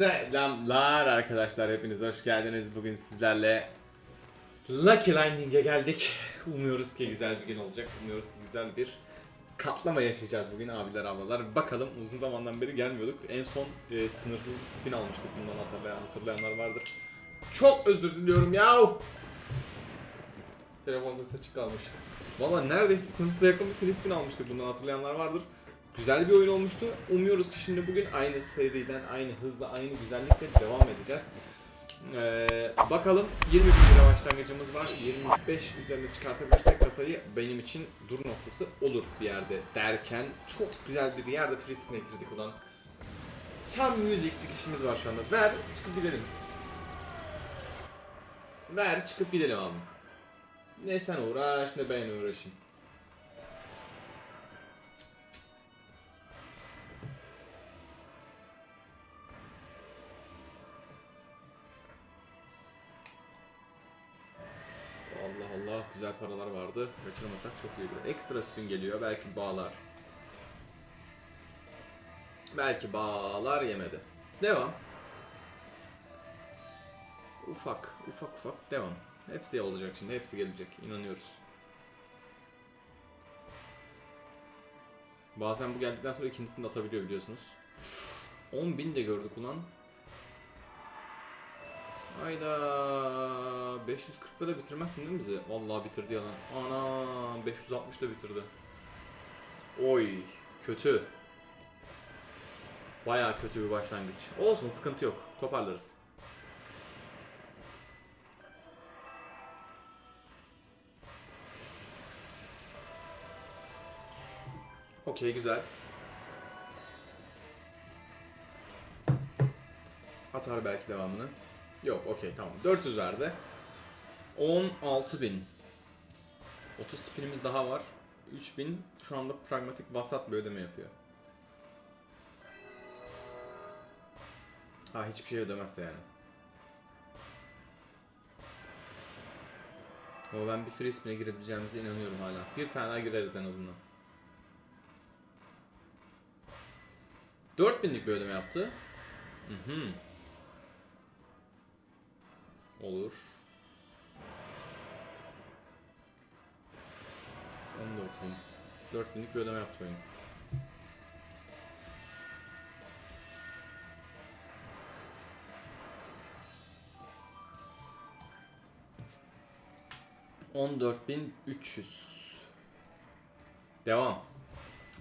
Selamlar arkadaşlar hepiniz hoş geldiniz. Bugün sizlerle Lucky Lightning'e geldik. Umuyoruz ki güzel bir gün olacak. Umuyoruz ki güzel bir katlama yaşayacağız bugün abiler ablalar. Bakalım uzun zamandan beri gelmiyorduk. En son e, sınırsız bir spin almıştık bundan hatırlayan hatırlayanlar vardır. Çok özür diliyorum yahu. Telefon sesi kalmış. Valla neredeyse sınırsıza yakın bir free spin almıştık bundan hatırlayanlar vardır. Güzel bir oyun olmuştu. Umuyoruz ki şimdi bugün aynı seriden, aynı hızla, aynı güzellikle devam edeceğiz. Ee, bakalım 20 bin lira başlangıcımız var. 25 üzerine çıkartabilirsek kasayı benim için dur noktası olur bir yerde derken çok güzel bir yerde free spin'e girdik ulan. Tam 100 x'lik işimiz var şu anda. Ver çıkıp gidelim. Ver çıkıp gidelim abi. Ne sen uğraş ne ben uğraşayım. Allah Allah güzel paralar vardı. Kaçırmasak çok iyiydi. Ekstra spin geliyor belki bağlar. Belki bağlar yemedi. Devam. Ufak ufak ufak devam. Hepsi olacak şimdi hepsi gelecek inanıyoruz. Bazen bu geldikten sonra ikincisini de atabiliyor biliyorsunuz. 10.000 de gördük ulan. Hayda 540 lira bitirmezsin değil mi bizi? Vallahi bitirdi yalan. Ana 560 da bitirdi. Oy kötü. Baya kötü bir başlangıç. Olsun sıkıntı yok. Toparlarız. Okey güzel. Atar belki devamını. Yok okey tamam. 400 verdi. 16.000. 30 spinimiz daha var. 3000 şu anda pragmatik vasat bir ödeme yapıyor. Ha hiçbir şey ödemezse yani. Ama ben bir free spin'e girebileceğimize inanıyorum hala. Bir tane daha gireriz en azından. 4000'lik bir ödeme yaptı. Hı hı. Olur. 14 bin. 4000'lik bir ödeme yaptı oyun. Devam.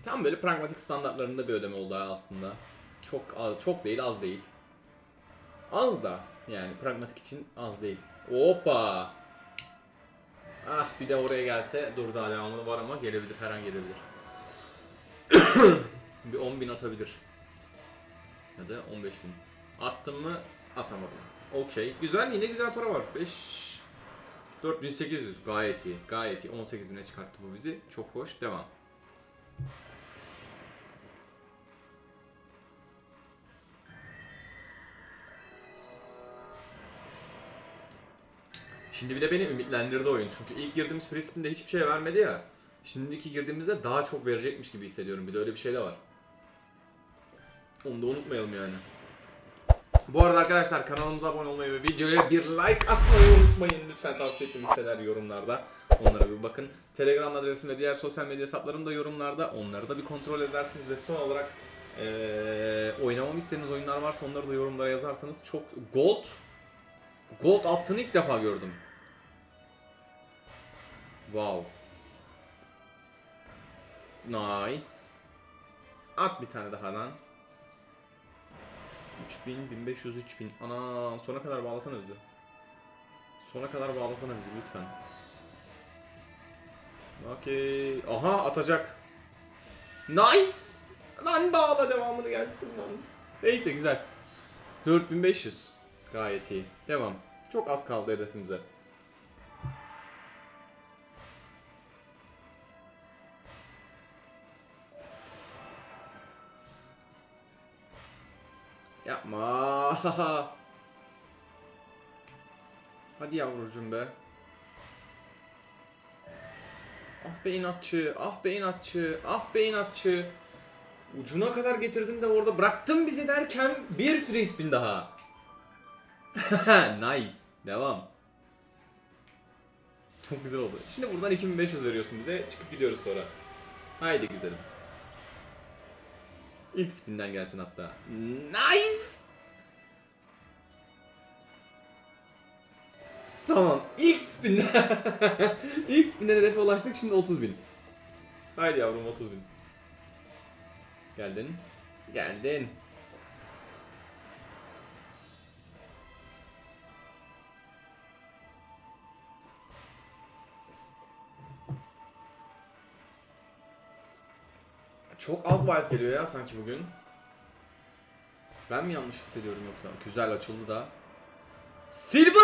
Tam böyle pragmatik standartlarında bir ödeme oldu aslında. Çok az, çok değil az değil. Az da yani pragmatik için az değil. Hoppa. Ah bir de oraya gelse dur daha devamlı var ama gelebilir her an gelebilir. bir 10.000 atabilir. Ya da 15.000. Attım mı atamadım. Okey. Güzel yine güzel para var. 5 4800 gayet iyi. Gayet iyi. 18.000'e çıkarttı bu bizi. Çok hoş. Devam. Şimdi bir de beni ümitlendirdi oyun. Çünkü ilk girdiğimiz free spin'de hiçbir şey vermedi ya. Şimdiki girdiğimizde daha çok verecekmiş gibi hissediyorum. Bir de öyle bir şey de var. Onu da unutmayalım yani. Bu arada arkadaşlar kanalımıza abone olmayı ve videoya bir like atmayı unutmayın. Lütfen tavsiye ettiğim siteler yorumlarda. Onlara bir bakın. Telegram adresim ve diğer sosyal medya hesaplarım da yorumlarda. Onları da bir kontrol edersiniz ve son olarak eee oynamamı istediğiniz oyunlar varsa onları da yorumlara yazarsanız çok gold gold attığını ilk defa gördüm. Wow. Nice. At bir tane daha lan. 3000, 1500, 3000. Ana sona kadar bağlasana bizi. Sona kadar bağlasana bizi lütfen. Okey. Aha atacak. Nice. Lan bağla devamını gelsin lan. Neyse güzel. 4500. Gayet iyi. Devam. Çok az kaldı hedefimize. Yapma. Hadi yavrucuğum be. Ah be inatçı, ah be inatçı, ah be inatçı. Ucuna kadar getirdin de orada bıraktın bizi derken bir free spin daha. nice. Devam. Çok güzel oldu. Şimdi buradan 2500 veriyorsun bize. Çıkıp gidiyoruz sonra. Haydi güzelim. İlk spinden gelsin hatta. Nice. Tamam. İlk spinden. ilk spinden hedefe ulaştık. Şimdi 30 bin. Haydi yavrum 30 bin. Geldin. Geldin. Çok az wild geliyor ya sanki bugün. Ben mi yanlış hissediyorum yoksa? Güzel açıldı da. Silver!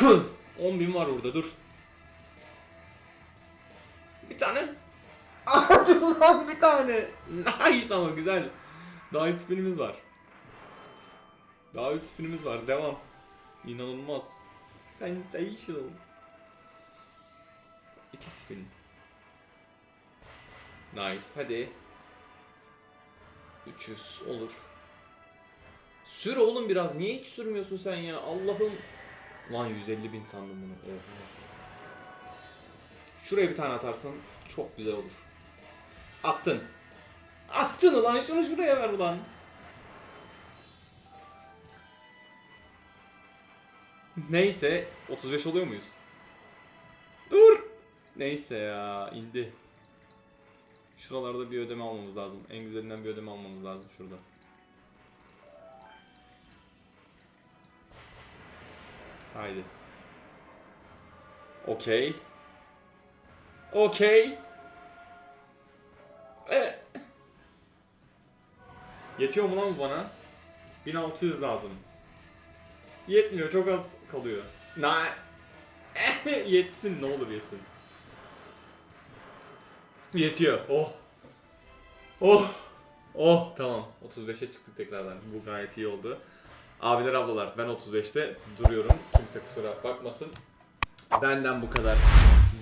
10 bin var orada dur. Bir tane. Ulan bir tane. Nice ama güzel. Daha 3 spinimiz var. Daha 3 spinimiz var. Devam. İnanılmaz. Sensational. 2 spin. Nice. Hadi. 300 olur. Sür oğlum biraz. Niye hiç sürmüyorsun sen ya? Allah'ım. Lan 150 bin sandım bunu. Oha. Şuraya bir tane atarsın. Çok güzel olur. Attın. Attın ulan şunu şuraya ver ulan. Neyse 35 oluyor muyuz? Dur. Neyse ya indi. Şuralarda bir ödeme almamız lazım. En güzelinden bir ödeme almamız lazım şurada. Haydi. Okey. Okey. E. Yetiyor mu lan bu bana? 1600 lazım. Yetmiyor çok az kalıyor. Na yetsin ne olur yetsin. Yetiyor. Oh. Oh. Oh tamam. 35'e çıktık tekrardan. Bu gayet iyi oldu. Abiler ablalar ben 35'te duruyorum. Kimse kusura bakmasın. Benden bu kadar.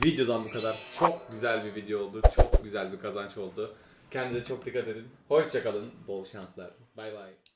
Videodan bu kadar. Çok güzel bir video oldu. Çok güzel bir kazanç oldu. Kendinize çok dikkat edin. Hoşçakalın. Bol şanslar. Bay bay.